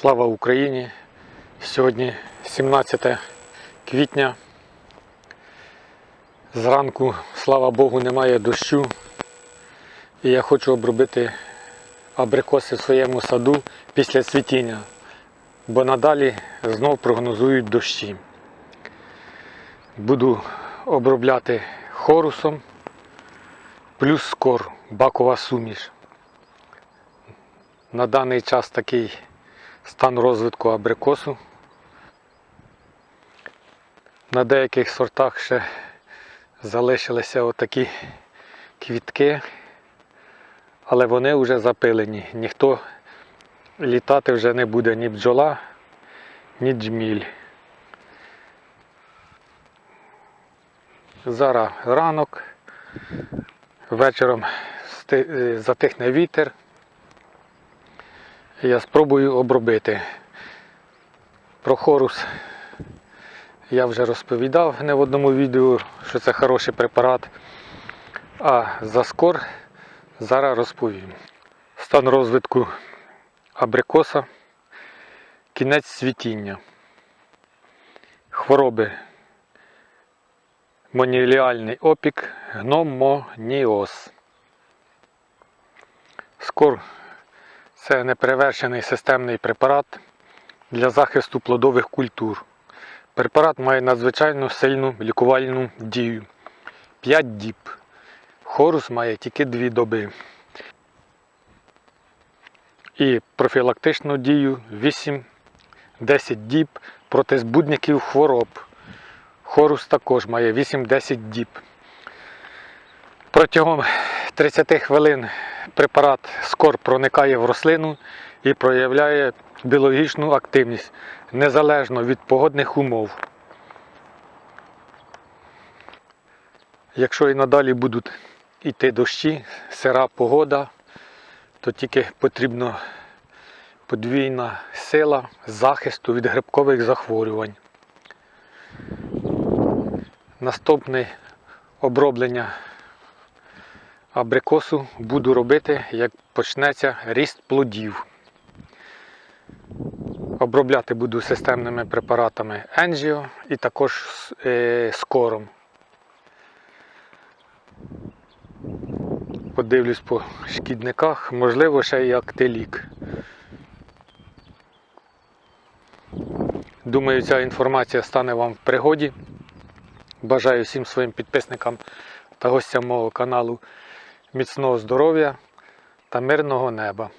Слава Україні! Сьогодні 17 квітня. Зранку, слава Богу, немає дощу. І я хочу обробити абрикоси в своєму саду після цвітіння, бо надалі знов прогнозують дощі. Буду обробляти хорусом плюс скор, бакова суміш. На даний час такий стан розвитку абрикосу. На деяких сортах ще залишилися отакі квітки, але вони вже запилені. Ніхто літати вже не буде ні бджола, ні джміль. Зараз ранок, вечором е, затихне вітер. Я спробую обробити. Про хорус я вже розповідав не в одному відео, що це хороший препарат. А за скор зараз розповім. Стан розвитку абрикоса, кінець цвітіння, хвороби, моніліальний опік, гномоніоз. Скор це неперевершений системний препарат для захисту плодових культур. Препарат має надзвичайно сильну лікувальну дію 5 діб. Хорус має тільки 2 доби. І профілактичну дію 8-10 діб проти збудників хвороб. Хорус також має 8-10 діб. Протягом 30 хвилин препарат скор проникає в рослину і проявляє біологічну активність незалежно від погодних умов. Якщо і надалі будуть йти дощі, сира погода, то тільки потрібна подвійна сила захисту від грибкових захворювань. Наступне оброблення абрикосу буду робити, як почнеться ріст плодів. Обробляти буду системними препаратами Енжіо і також е, скором. Подивлюсь по шкідниках, можливо, ще й актилік. Думаю, ця інформація стане вам в пригоді. Бажаю всім своїм підписникам та гостям мого каналу міцного здоров'я та мирного неба.